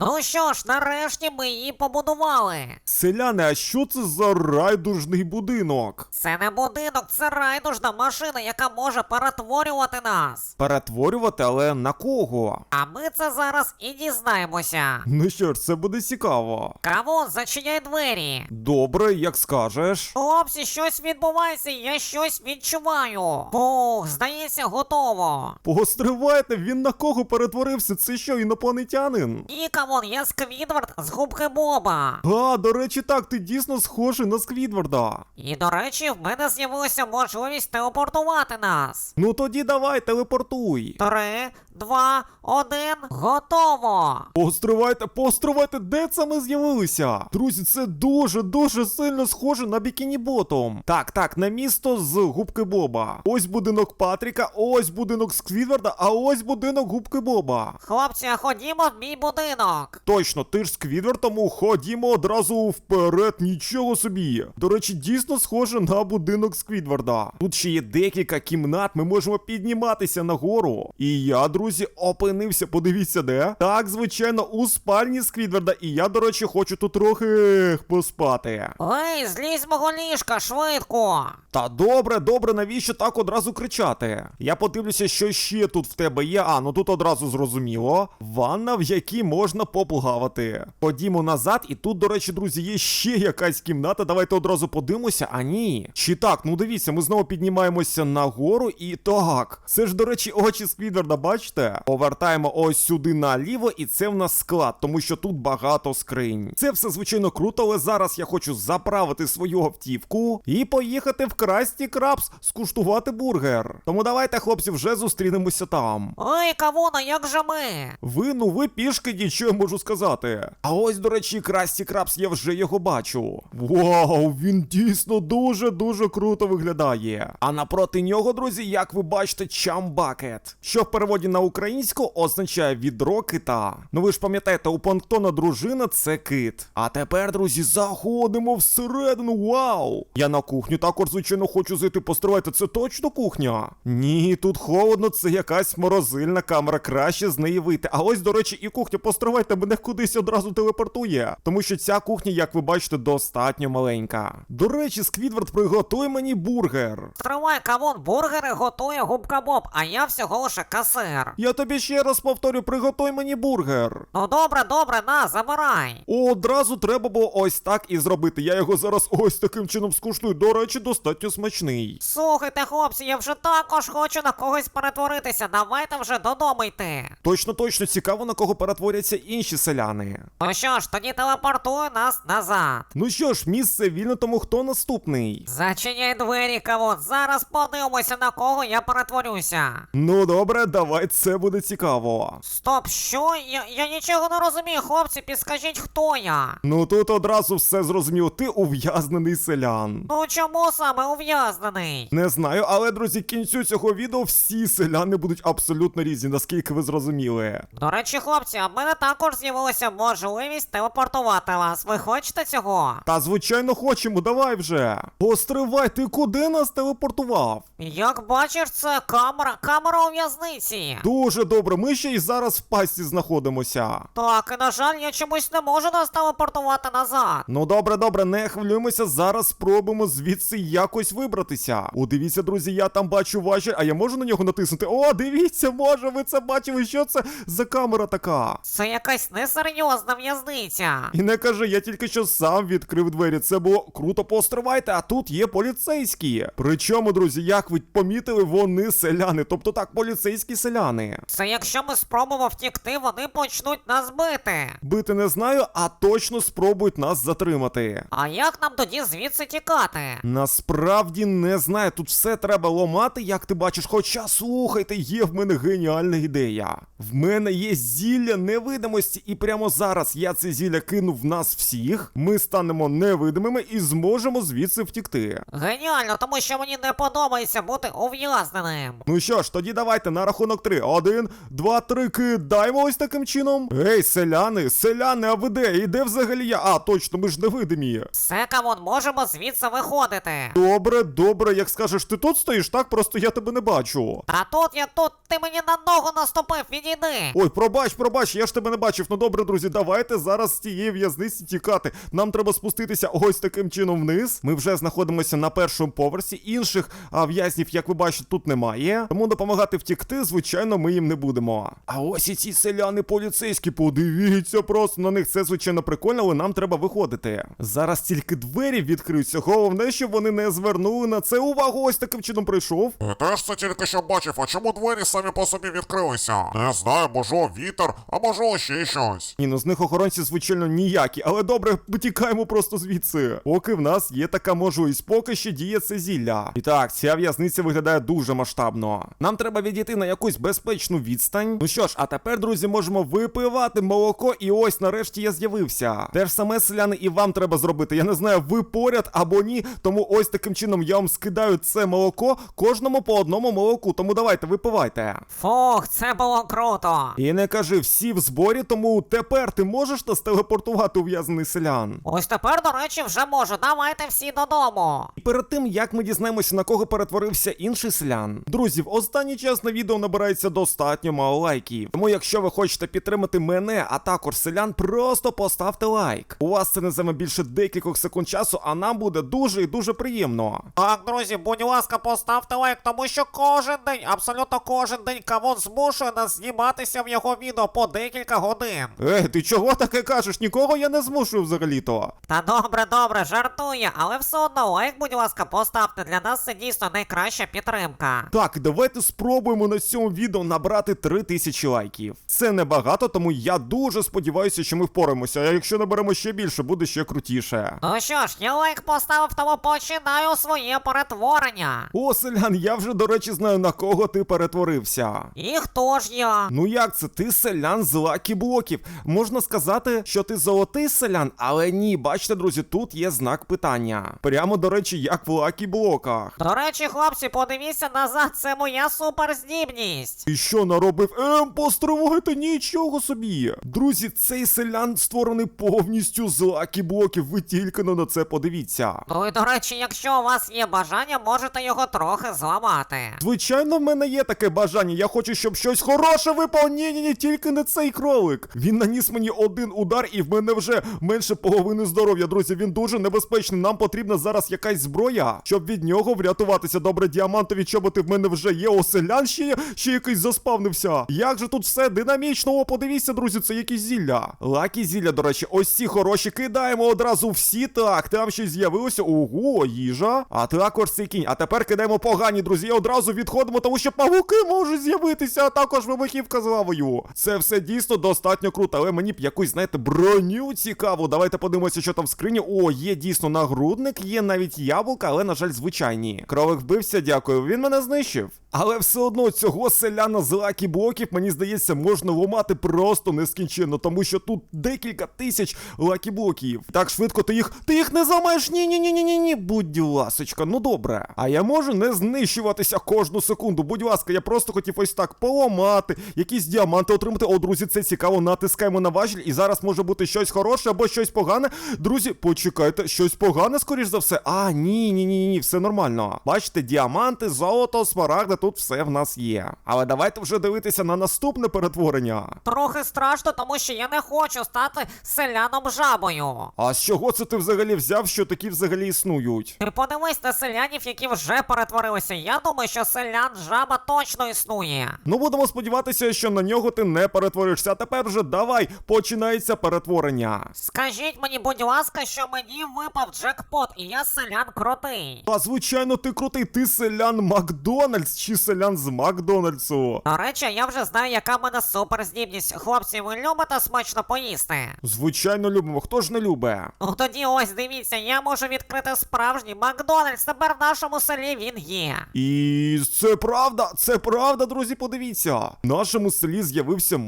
Ну що ж, нарешті ми її побудували. Селяни, а що це за райдужний будинок? Це не будинок, це райдужна машина, яка може перетворювати нас. Перетворювати, але на кого? А ми це зараз і дізнаємося. Ну що ж, це буде цікаво. Кавун, зачиняй двері. Добре, як скажеш. Хлопці, щось відбувається, я щось відчуваю. Фух, здається, готово. Постривайте, він на кого перетворився? Це що, інопланетянин? І камон, я Сквідвард з губки Боба. А, до речі, так, ти дійсно схожий на Сквідварда. І до речі, в мене з'явилася можливість телепортувати нас. Ну тоді давай, телепортуй. Три, два, один, готово. Постривайте, постривайте, де це ми з'явилися? Друзі, це дуже дуже сильно схоже на бікіні ботом. Так, так, на місто з губки Боба. Ось будинок Патріка, ось будинок Сквідварда, а ось будинок губки Боба. Хлопці, а ходімо в мій будинок. Точно, ти ж Сквідвард, тому ходімо одразу вперед, нічого собі. До речі, дійсно схоже на будинок Сквідварда. Тут ще є декілька кімнат, ми можемо підніматися нагору. І я, друзі, опинився, подивіться де. Так, звичайно, у спальні Сквідварда, і я, до речі, хочу тут трохи поспати. Ей, злізь з мого ліжка, швидко. Та добре, добре, навіщо так одразу кричати? Я подивлюся, що ще тут в тебе є. А, ну тут одразу зрозуміло. Ванна, в якій можна поплавати. Ходімо назад, і тут, до речі, друзі, є ще якась кімната. Давайте одразу подивимося. А ні. Чи так, ну дивіться, ми знову піднімаємося нагору, і так. Це ж, до речі, очі Сквідварда, бачите? Повертаємо ось сюди наліво, і це в нас склад, тому що тут багато скринь. Це все звичайно круто, але зараз я хочу заправити свою автівку і поїхати в Красті Крабс скуштувати бургер. Тому давайте, хлопці, вже зустрінемося там. Ей, кавуна, як же ми? Ви, ну ви пішки, нічого можу сказати. А ось, до речі, Красті Крабс, я вже його бачу. Вау, він дійсно дуже-дуже круто виглядає. А напроти нього, друзі, як ви бачите, чамбакет, що в переводі на українську означає відро кита. Ну ви ж пам'ятаєте, у Планктона дружина це кит. А тепер, друзі, заходимо всередину. Вау! Я на кухню також, звичайно, хочу зайти постривайте. Це точно кухня? Ні, тут холодно, це якась морозильна камера, краще з неї вийти. А ось, до речі, і кухня, постривайте, мене кудись одразу телепортує. Тому що ця кухня, як ви бачите, достатньо маленька. До речі, Сквідвард, приготуй мені бургер. Стривай, кавун, бургери готує губка Боб, а я всього лише касир. Я тобі ще раз повторю, приготуй мені бургер. Ну добре, добре, на, забирай. Одразу треба було ось так і зробити. Я його зараз ось таким чином скуштую. До речі, достатньо смачний. Слухайте, хлопці, я вже також хочу на когось перетворитися. Давайте вже додому йти. Точно, точно цікаво, на кого перетворяться інші селяни. Ну що ж, тоді телепортую нас назад. Ну що ж, місце вільно, тому хто наступний? Зачиняй двері, кавун. Зараз подивимося, на кого я перетворюся. Ну добре, давай це буде цікаво. Стоп, що? Я, я нічого не розумію, хлопці, підскажіть, хто я? Ну тут одразу все зрозуміло, ти ув'язнений селян. Ну чому саме ув'язнений? Не знаю, але друзі, кінцю цього відео всі селяни будуть абсолютно різні, наскільки ви зрозуміли. До речі, хлопці, а в мене також з'явилася можливість телепортувати вас. Ви хочете цього? Та звичайно хочемо, давай вже. Постривай, ти куди нас телепортував? Як бачиш, це камера, камера у в'язниці. Дуже добре, ми ще й зараз в пасті знаходимося. Так, і на жаль, я чомусь не можу нас телепортувати назад. Ну добре, добре, не хвилюємося, зараз спробуємо звідси якось вибратися. О, дивіться, друзі, я там бачу ваші, а я можу на нього натиснути? О, дивіться, може, ви це бачили, що це за камера така? Це якась несерйозна в'язниця. І не кажи, я тільки що сам відкрив двері. Це було круто постривайте, а тут є поліцейські. Причому, друзі, як ви помітили, вони селяни, тобто так, поліцейські селяни. Це якщо ми спробуємо втікти, вони почнуть нас бити. Бити не знаю, а точно спробують нас затримати. А як нам тоді звідси тікати? Насправді не знаю, тут все треба ломати, як ти бачиш. Хоча слухайте, є в мене геніальна ідея. В мене є зілля невидимості, і прямо зараз я це зілля кину в нас всіх. Ми станемо невидимими і зможемо звідси втікти. Геніально, тому що мені не подобається бути ув'язненим. Ну що ж, тоді давайте на рахунок три. Один, два, три, кидаємо ось таким чином. Ей, селяни, селяни, а ви де? І де взагалі я? А, точно, ми ж невидимі. Все, камон, можемо звідси виходити. Добре, добре, як скажеш, ти тут стоїш, так? Просто я тебе не бачу. Та тут я тут, ти мені на ногу наступив, відійди. Ой, пробач, пробач, я ж тебе не бачив. Ну добре, друзі, давайте зараз з цієї в'язниці тікати. Нам треба спуститися ось таким чином вниз. Ми вже знаходимося на першому поверсі. Інших в'язнів, як ви бачите, тут немає. Тому допомагати втікти, звичайно, ми їм не будемо. А ось і ці селяни поліцейські, подивіться просто на них. Це звичайно прикольно, але нам треба виходити. Зараз тільки двері відкриються. Головне, щоб вони не звернули на це увагу. Ось таким чином прийшов. Теж це тільки що бачив, а чому двері самі по собі відкрилися? Не знаю, може вітер, а може ще щось. Ні, ну з них охоронці, звичайно, ніякі, але добре, витікаємо просто звідси. Поки в нас є така можливість, поки ще діє це зілля. І так, ця в'язниця виглядає дуже масштабно. Нам треба відійти на якусь безпечну відстань. Ну що ж, а тепер, друзі, можемо випивати молоко, і ось нарешті я з'явився. Те ж саме селяни і вам треба зробити. Я не знаю, ви поряд або ні. Тому ось таким чином я вам скидаю це молоко кожному по одному молоку. Тому давайте, випивайте. Фух, це було круто. І не кажи, всі в зборі, тому тепер ти можеш нас телепортувати ув'язнений селян. Ось тепер, до речі, вже можу. Давайте всі додому. І перед тим як ми дізнаємося на кого перетворився інший селян. Друзі, в останній час на відео набирається достатньо мало лайків. Тому, якщо ви хочете підтримати мене, а також селян, просто поставте лайк. У вас це не займе більше декількох секунд часу, а нам буде дуже і дуже приємно. Так, друзі, будь ласка, поставте лайк, тому що кожен день, абсолютно кожен день камон змушує нас зніматися в його відео по декілька годин. Е, ти чого таке кажеш? Нікого я не змушую взагалі-то. Та добре, добре, жартує, але все одно лайк, будь ласка, поставте. Для нас це дійсно найкраща підтримка. Так, давайте спробуємо на цьому відео набрати 3000 лайків. Це небагато, тому я дуже сподіваюся, що ми впораємося. А якщо наберемо ще більше, буде ще крутіше. Ну що ж, я лайк поставив, тому починаю своє перетворення. О, селян, я вже, до речі, знаю на кого ти перетворився. І хто ж я? Ну як це? Ти селян з лакі блоків. Можна сказати, що ти золотий селян, але ні, бачите, друзі, тут є знак питання. Прямо, до речі, як в лакі блоках. До речі, хлопці, подивіться назад, це моя суперздібність. І що наробив? Ем, постривайте нічого собі. Друзі, цей селян створений повністю з лакі блоків. Ви тільки на це подивіться. Ну і до речі, якщо у вас є бажання, можете його трохи зламати. Звичайно, в мене є таке бажання. Я хочу, щоб щось хороше випало. Ні, ні, ні, тільки не цей кролик. Він наніс мені один удар, і в мене вже менше половини здоров'я. Друзі, він дуже небезпечний. Нам потрібна зараз якась зброя, щоб від нього врятуватися. Добре, діамантові чоботи в мене вже є. Оселян ще ще якийсь заспавнився. Як же тут все динамічно? О, подивіться, друзі, це якісь зілля. Лакі зілля, до речі, ось ці хороші кидаємо одразу всі. Так, там щось з'явилося. Ого, їжа. А також цей кінь. А тепер кидаємо погані, друзі. І одразу відходимо, тому що павуки можуть з'явитися, а також вибухівка з лавою. Це все дійсно достатньо круто, але мені б якусь, знаєте, броню цікаву. Давайте подивимося, що там в скрині. О, є дійсно нагрудник, є навіть яблука, але, на жаль, звичайні. Кролик вбився, дякую. Він мене знищив. Але все одно цього селяна з лакі блоків, мені здається, можна ламати просто нескінченно, тому що тут декілька тисяч лакі блоків. Так швидко ти їх. Ти їх не зламаєш? Ні, ні, ні, ні, ні, ні. Будь ласочка, ну добре. А я можу не знищуватися кожну секунду. Будь ласка, я просто хотів ось так поламати, якісь діаманти отримати. О, друзі, це цікаво. Натискаємо на важіль, і зараз може бути щось хороше або щось погане. Друзі, почекайте, щось погане, скоріш за все. А, ні, ні, ні, ні, все нормально. Бачите, діаманти, золото, смарагди, тут все в нас є. Але давайте вже дивитися на наступне перетворення. Трохи страшно, тому що я не хочу стати селяном жабою. А з чого це ти взагалі взяв, що такі взагалі існують? Ти подивись на селянів, які вже перетворилися. Я думаю, що селян жаба точно існує. Ну будемо сподіватися, що на нього ти не перетворишся. А тепер вже давай починається перетворення. Скажіть мені, будь ласка, що мені випав джекпот, і я селян крутий. А звичайно, ти крутий, ти селян Макдональдс чи селян з Макдональдсу. До речі, я вже знаю, яка в мене суперздібність. Хлопці, ви любите смачно поїсти? Звичайно, любимо. Хто ж не любить? Ну тоді ось дивіться, я можу відкрити справжній Макдональдс. Тепер в нашому селі він є. І це правда, це правда, друзі. Подивіться. В нашому селі з'явився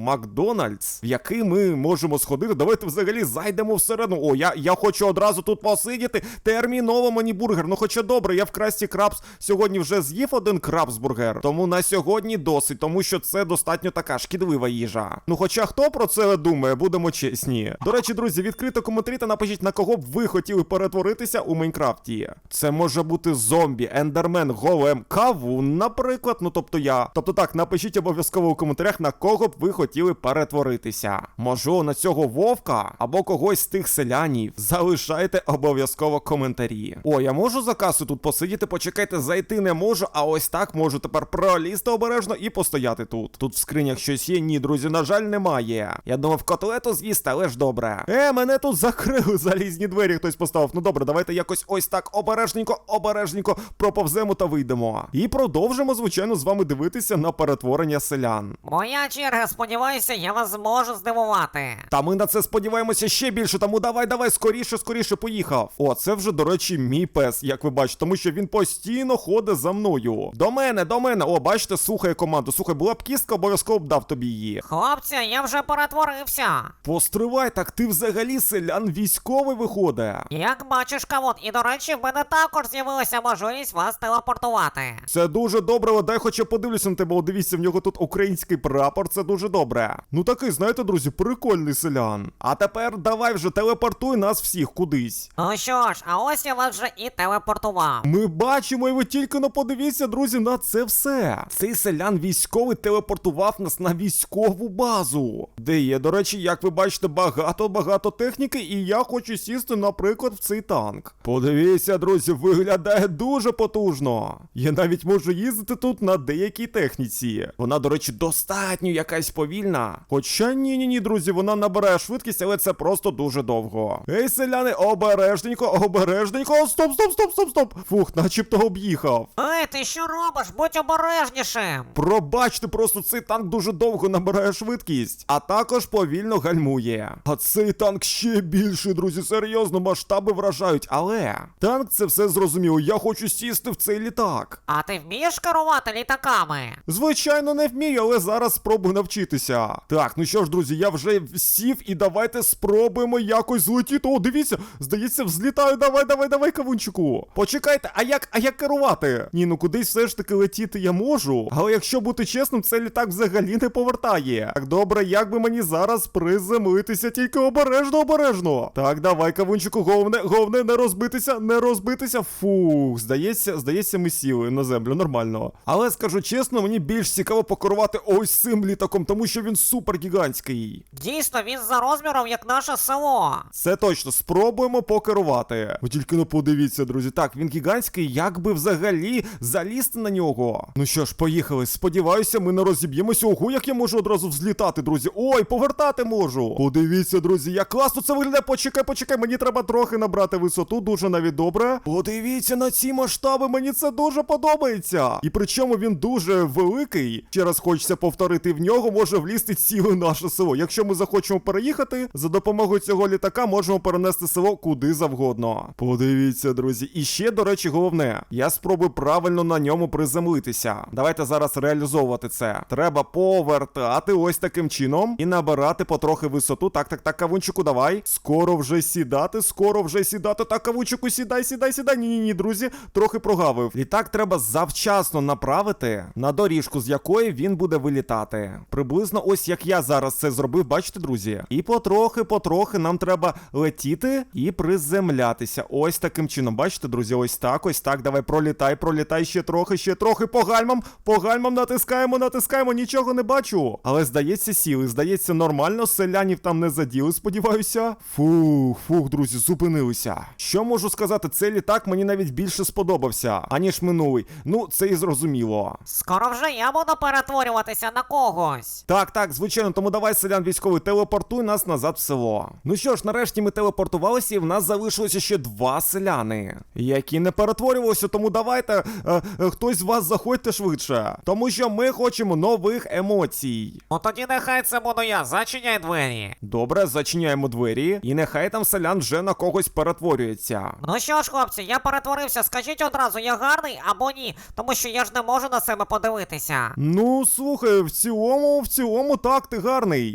Макдональдс, в який ми можемо сходити. Давайте взагалі зайдемо всередину. О, я, я хочу одразу тут посидіти. Терміново мені бургер. Ну, хоча добре, я в красті крабс сьогодні вже з'їв один крабс бургер. гамбургер. Тому на сьогодні досить, тому що це достатньо така шкідлива їжа. Ну хоча хто про це думає, будемо чесні. До речі, друзі, відкрито коментарі та напишіть, на кого б ви хотіли перетворитися у Майнкрафті. Це може бути зомбі, ендермен, голем, кавун, наприклад. Ну тобто я. Тобто так, напишіть обов'язково у коментарях, на кого б ви хотіли перетворитися. Можливо, на цього вовка або когось з тих селянів. Залишайте обов'язково коментарі. О, я можу за касу тут посидіти, почекайте, зайти не можу, а ось так можу тепер пролізти обережно і постояти тут. Тут в скринях щось є. Ні, друзі, на жаль, немає. Я думав, котлету з'їсти, але ж добре. Е, мене тут закрили залізні двері, хтось поставив. Ну добре, давайте якось ось так обережненько, обережненько проповземо та вийдемо. І продовжимо, звичайно, з вами дивитися на перетворення селян. Моя черга, сподіваюся, я вас зможу здивувати. Та ми на це сподіваємося ще більше, тому давай, давай, скоріше, скоріше поїхав. О, це вже, до речі, мій пес, як ви бачите, тому що він постійно ходить за мною. До мене, до мене. О, бачите, слухає команду. Слухай, була б кістка, обов'язково б дав тобі її. Хлопці, я вже перетворився. Постривай, так ти взагалі селян військовий виходить. Як бачиш, кавун, і до речі, в мене також з'явилася можливість вас телепортувати. Це дуже добре, дай хоча подивлюся на тебе. О, дивіться, в нього тут український прапор, це дуже добре. Ну такий, знаєте, друзі, прикольний селян. А тепер давай вже телепортуй нас всіх кудись. Ну що ж, а ось я вас вже і телепортував. Ми бачимо, і ви тільки но подивіться, друзі, на це все. Цей селян військовий телепортував нас на військову базу, де є, до речі, як ви бачите, багато-багато техніки, і я хочу сісти, наприклад, в цей танк. Подивіться, друзі, виглядає дуже потужно. Я навіть можу їздити тут на деякій техніці. Вона, до речі, достатньо якась повільна. Хоча ні, ні, ні, друзі, вона набирає швидкість, але це просто дуже довго. Ей, селяни, обережненько, обережненько. Стоп, стоп, стоп, стоп, стоп. Фух, начебто об'їхав. Ей, ти що робиш? Будь обережнішим. Пробачте, просто цей танк дуже довго набирає швидкість, а також повільно гальмує. А цей танк ще більший, друзі, серйозно, масштаби вражають. Але танк це все зрозуміло. Я хочу сісти в цей літак. А ти вмієш керувати літаками? Звичайно, не вмію, але зараз спробую навчитися. Так, ну що ж, друзі, я вже сів і давайте спробуємо якось злетіти. О, дивіться, здається, взлітаю. Давай, давай, давай, кавунчику. Почекайте, а як, а як керувати? Ні, ну кудись все ж таки летіти я можу. Але якщо бути чесним, цей літак взагалі не повертає. Так добре, як би мені зараз приземлитися, тільки обережно, обережно. Так, давай, кавунчику, головне, головне, не розбитися, не розбитися. Фух, здається, здається, ми сіли на землю, нормально. Але скажу чесно, мені більш цікаво покерувати ось цим літаком, тому що він супер гігантський. Дійсно, він за розміром як наше село. Це точно, спробуємо покерувати. Ви тільки не подивіться, друзі. Так, він гігантський, як би взагалі залізти на нього. Ну що ж, поїхали. Сподіваюся, ми не розіб'ємося. Ого, як я можу одразу взлітати, друзі. Ой, повертати можу. Подивіться, друзі, як класно це виглядає. Почекай, почекай, мені треба трохи набрати висоту, дуже навіть добре. Подивіться на ці масштаби, мені це дуже подобається. І причому він дуже великий. Ще раз хочеться повторити, в нього може влізти ціле наше село. Якщо ми захочемо переїхати, за допомогою цього літака можемо перенести село куди завгодно. Подивіться, друзі. І ще, до речі, головне, я спробую правильно на ньому приземлитися. Давайте зараз реалізовувати це. Треба повертати ось таким чином і набирати потрохи висоту. Так, так, так, кавунчику, давай. Скоро вже сідати, скоро вже сідати. Так, кавунчику, сідай, сідай, сідай. Ні, ні, ні, друзі, трохи прогавив. Літак треба завчасно направити на доріжку, з якої він буде вилітати. Приблизно ось як я зараз це зробив, бачите, друзі? І потрохи, потрохи нам треба летіти і приземлятися. Ось таким чином. Бачите, друзі, ось так, ось так. Давай пролітай, пролітай ще трохи, ще трохи. По гальмам, по гальмам натискаємо, натискаємо, нічого не бачу. Але здається, сіли, здається, нормально. Селянів там не заділи, сподіваюся. Фух, фух, друзі, зупинилися. Що можу сказати, цей літак мені навіть більше сподобався, аніж минулий. Ну, це і зрозуміло. Скоро вже я буду перетворюватися на когось. Так, так, звичайно, тому давай, селян військовий, телепортуй нас назад в село. Ну що ж, нарешті ми телепортувалися, і в нас залишилося ще два селяни, які не перетворювалися, тому давайте е, е, хтось з вас заходьте швидше. Тому що ми хочемо нових емоцій. Ну тоді нехай це буду я, зачиняй двері. Добре, зачиняємо двері, і нехай там селян вже на когось перетворюється. Ну що ж, хлопці, я перетворився, скажіть одразу, я гарний або ні, тому що я ж не можу на себе подивитися. Ну, слухай, в цілому, в цілому, так, ти гарний.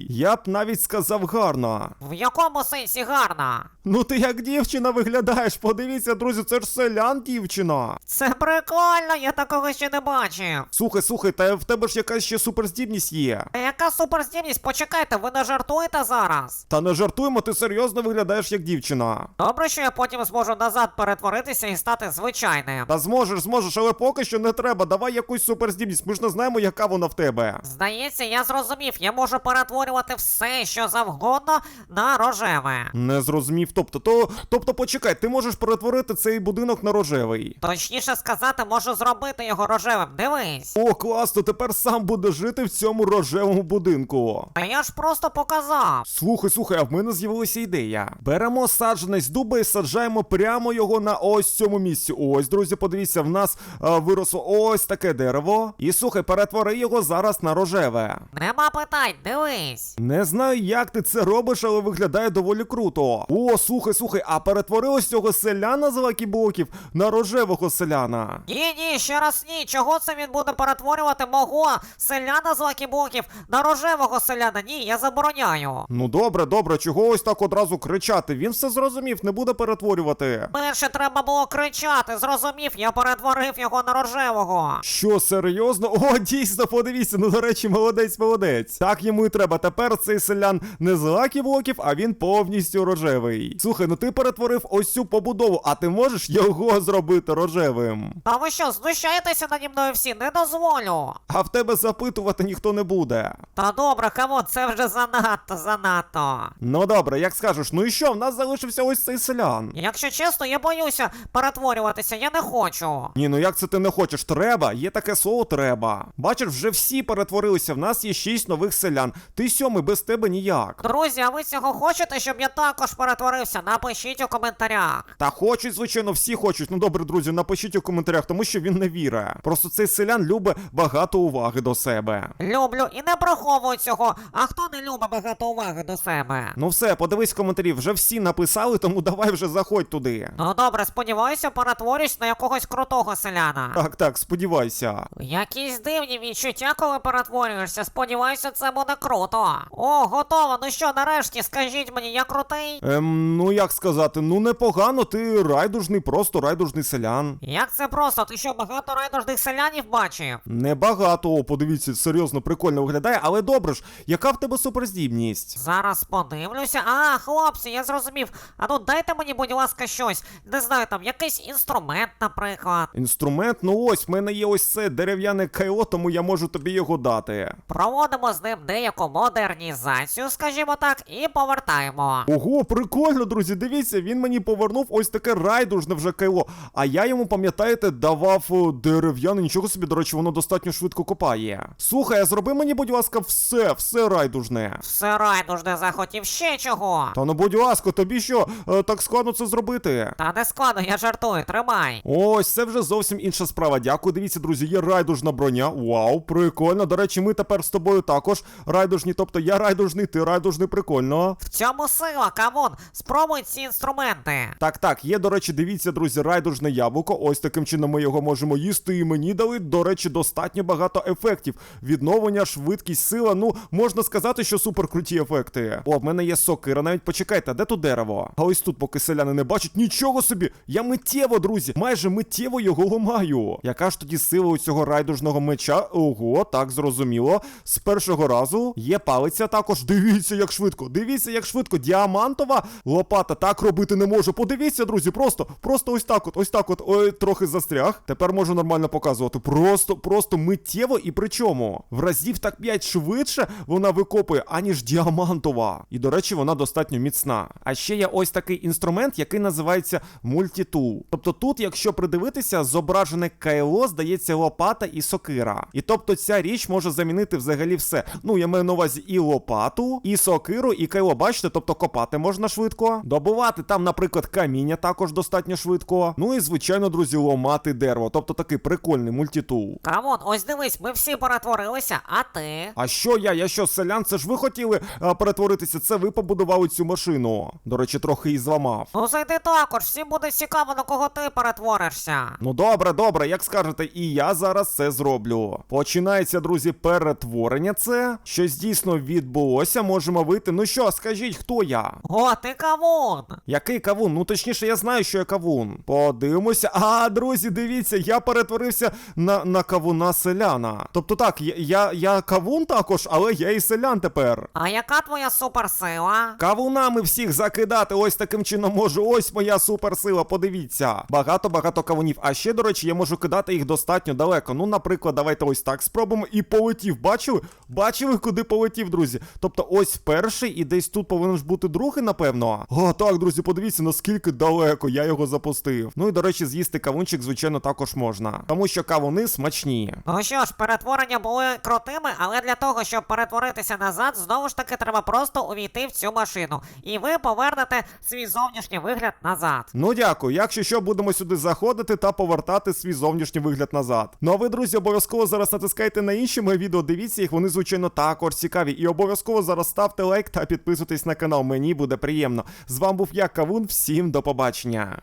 Я б навіть сказав гарно. В якому сенсі гарна? Ну ти як дівчина виглядаєш, подивіться, друзі, це ж селян дівчина. Це прикольно, я такого ще ще не бачив. Слухай, слухай, та в тебе ж якась ще суперздібність є. А яка суперздібність? Почекайте, ви не жартуєте зараз? Та не жартуємо, ти серйозно виглядаєш як дівчина. Добре, що я потім зможу назад перетворитися і стати звичайним. Та зможеш, зможеш, але поки що не треба. Давай якусь суперздібність. Ми ж не знаємо, яка вона в тебе. Здається, я зрозумів, я можу перетворювати все, що завгодно на рожеве. Не зрозумів. Тобто, то, тобто, почекай, ти можеш перетворити цей будинок на рожевий. Точніше сказати, можу зробити його рожевим. Дивись. О, класно, тепер сам буде жити в цьому рожевому будинку. А я ж просто показав. Слухай, слухай, а в мене з'явилася ідея. Беремо саджанець дуба і саджаємо прямо його на ось цьому місці. Ось, друзі, подивіться, в нас а, виросло ось таке дерево. І слухай, перетвори його зараз на рожеве. Нема питань, дивись. Не знаю, як ти це робиш, але виглядає доволі круто. О, слухай, слухай, а перетвори ось цього селяна з лакіблоків на рожевого селяна. Ні, ні, ще раз ні. Чого це він буде перетворювати мого селяна з лакіблоків на рожевого селяна? Ні, я забороняю. Ну добре, добре, чого ось так одразу кричати? Він все зрозумів, не буде перетворювати. Перше треба було кричати, зрозумів, я перетворив його на рожевого. Що, серйозно? О, дійсно, подивіться, ну до речі, молодець, молодець. Так йому і треба. Тепер цей селян не з лакі-блоків, а він повністю рожевий. Слухай, ну ти перетворив ось цю побудову, а ти можеш його зробити рожевим. А ви що, знущаєтеся наді мною всі? Не дозволю. А в тебе запитувати ніхто не буде. Та добре, камон, це вже занадто, занадто. Ну добре, як скажеш, ну і що, в нас залишився ось цей селян. Якщо чесно, я боюся перетворюватися, я не хочу. Ні, ну як це ти не хочеш? Треба, є таке слово треба. Бачиш, вже всі перетворилися. В нас є шість нових селян. Ти сьомий без тебе ніяк. Друзі, а ви цього хочете, щоб я також перетворився? Напишіть у коментарях. Та хочуть, звичайно, всі хочуть. Ну добре, друзі, напишіть у коментарях, тому що він не вірить. Просто цей селян любить багато уваги до себе. Люблю і не приховую цього. А хто не любить багато уваги до себе? Ну все, подивись коментарі, вже всі написали, тому давай вже заходь туди. Ну добре, сподіваюся, перетворюсь на якогось крутого селяна. Так, так, сподівайся. Якісь дивні відчуття, коли перетворюєшся. Сподіваюся, це буде круто. О, готово. Ну що, нарешті, скажіть мені, я крутий? Ем, ну як сказати, ну непогано, ти райдужний, просто райдужний селян. Як це просто? Ти що, багато райдужних селянів бачив? Небагато, о, подивіться, серйозно, прикольно виглядає, але добре ж, яка в тебе суперздібність? Зараз подивлюся. А, хлопці, я зрозумів. А ну дайте мені, будь ласка, щось. Не знаю, там якийсь інструмент, наприклад. Інструмент, ну ось, в мене є ось це дерев'яне кайло, тому я можу тобі його дати. Проводимо з ним деяку модернізацію, скажімо так, і повертаємо. Ого, прикольно, друзі. Дивіться, він мені повернув ось таке райдужне вже кайло. А я йому, пам'ятаєте, давав о, дерев'яне, нічого собі, до речі, воно достатньо швидко копає. Слухай, а зроби мені, будь ласка, все, все райдужне. Все райдужне захотів ще чого. Та ну будь ласка, тобі що, е, так складно це зробити? Та не складно, я жартую, тримай. Ось, це вже зовсім інша справа. Дякую. Дивіться, друзі, є райдужна броня. Вау, прикольно. До речі, ми тепер з тобою також райдужні. Тобто я райдужний, ти райдужний, прикольно. В цьому сила, камон, спробуй ці інструменти. Так, так, є, до речі, дивіться, друзі, райдужне яблуко. Ось таким чином ми його можемо їсти. І мені дали, до речі, достатньо багато ефектів. Відновлення, швидкість, сила. Ну, можна сказати, що супер круті ефекти. О, в мене є сокира. Навіть почекайте, де тут дерево? А ось тут, поки селяни не бачать, нічого собі. Я миттєво, друзі, майже миттєво його ламаю. Яка ж тоді сила у цього райдужного меча? Ого, так зрозуміло. З першого разу є палиця також. Дивіться, як швидко. Дивіться, як швидко. Діамантова лопата так робити не може. Подивіться, друзі, просто, просто ось так от, ось так от. Ой, трохи застряг. Тепер можу нормально показувати. Просто, просто миттєво і при чому? В разів так 5 швидше вона викопує, аніж діамантова. І, до речі, вона достатньо міцна. А ще є ось такий інструмент, який називається мультитул. Тобто тут, якщо придивитися, зображене кайло, здається, лопата і сокира. І тобто ця річ може замінити взагалі все. Ну, я маю на увазі і лопату, і сокиру, і кайло. Бачите, тобто копати можна швидко. Добувати там, наприклад, каміння також достатньо швидко. Ну і звичайно, друзі, ломати дерево. Тобто такий прикольний мультитул. Камон, ось дивись, ми всі перетворилися, а ти? А що я? Я що, селян? Це ж ви хотіли а, перетворитися? Це ви побудували цю машину. До речі, трохи її зламав. Ну зайди також, всім буде цікаво, на кого ти перетворишся. Ну добре, добре, як скажете, і я зараз це зроблю. Починається, друзі, перетворення. Це щось дійсно відбулося. Можемо вийти. Ну що, скажіть, хто я? О, ти кавун! Який кавун? Ну точніше, я знаю, що я кавун. Подивимося. А, друзі, дивіться, я перетворився на, на кавуна селяна. Тобто так, я, я, я кавун також, але я і селян тепер. А яка твоя суперсила? Кавунами всіх закидати ось таким чином можу. Ось моя суперсила, подивіться. Багато-багато кавунів. А ще, до речі, я можу кидати їх достатньо далеко. Ну, наприклад, давайте ось так спробуємо. І полетів. Бачили? Бачили, куди полетів, друзі? Тобто, ось перший, і десь тут повинен ж бути другий, напевно. О, так, друзі, подивіться, наскільки далеко я його запустив. Ну і до речі, з'їсти кавунчик, звичайно, також можна. Тому що кавуни смачні. Ну що ж, перетворення були крутими, але для того, щоб перетворитися назад, знову ж таки треба просто увійти в цю машину. І ви повернете свій зовнішній вигляд назад. Ну дякую. Якщо що, будемо сюди заходити та повертати свій зовнішній вигляд назад. Ну а ви, друзі, обов'язково зараз натискайте на інші мої відео, дивіться їх, вони звичайно також цікаві. І обов'язково зараз ставте лайк та підписуйтесь на канал. Мені буде приємно. З вами був я, Кавун. Всім до побачення.